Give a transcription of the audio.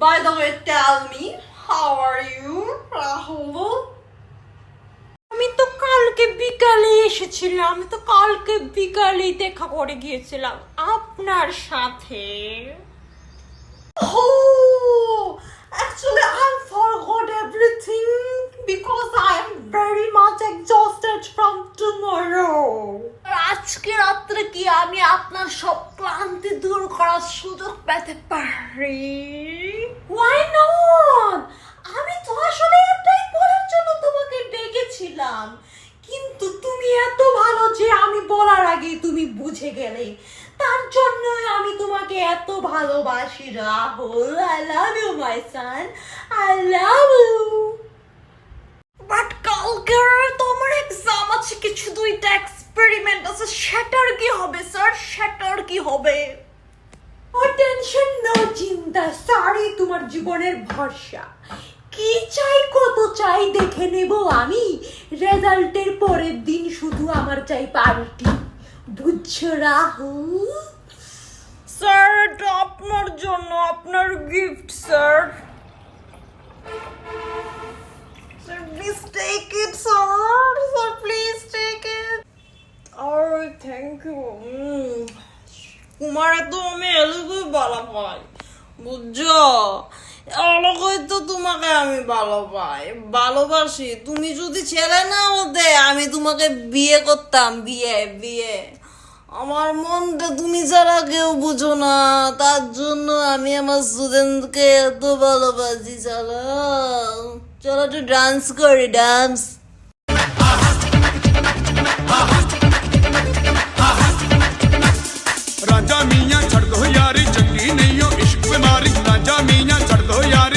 By the way, tell me, how are you, Rahul? আমি তো কালকে বিকালে এসেছিলাম আমি তো কালকে বিকালে দেখা করে গিয়েছিলাম আপনার সাথে Oh, actually, I forgot everything because I am very much exhausted from tomorrow. আজকে রাত্রে কি আমি আপনার সব ক্লান্তি দূর করার সুযোগ পেতে পারি Why not? আমি তো আসলে এটাই বলার জন্য তোমাকে ডেকেছিলাম কিন্তু তুমি এত ভালো যে আমি বলার আগেই তুমি বুঝে গেলে, তার জন্য আমি তোমাকে এত ভালোবাসি, Rahul. I love you my son I love you but কালকে তো আমার এক্সাম আছে, কিছু দুইটা এক্সপেরিমেন্ট আছে। সেটার কি হবে স্যার সেটার কি হবে? ও টেনশন নো চিন্তা সারি তোমার জীবনের ভরসা। কি চাই, কত চাই দেখে নেব আমি? রেজাল্টের পরের দিন শুধু আমার চাই পার্টি বুঝছ রাহুল স্যার, এটা আপনার জন্য, আপনার gift sir. Sir please take it sir. Sir please take it R thank you কুমারে তো আমি এলাকায় ভালো পাই। বুঝছ? অলকই তোমাকে আমি ভালো পাই ভালোবাসি। তুমি যদি ছেলে না হতে, আমি তোমাকে বিয়ে করতাম, বিয়ে বিয়ে। আমার মনটা তুমি ছাড়া কেউ বুঝো না, তার জন্য আমি আমার স্টুডেন্টকে এত ভালোবাসি চলো চলো একটু ডান্স করি ডান্স রাজা মিয়া ছড়কো यारी चंगी नहीं ਬਿਮਾਰੀ ਰਾਜਾ ਮੀਆਂ ਛੱਡ ਦੋ ਯਾਰੀ।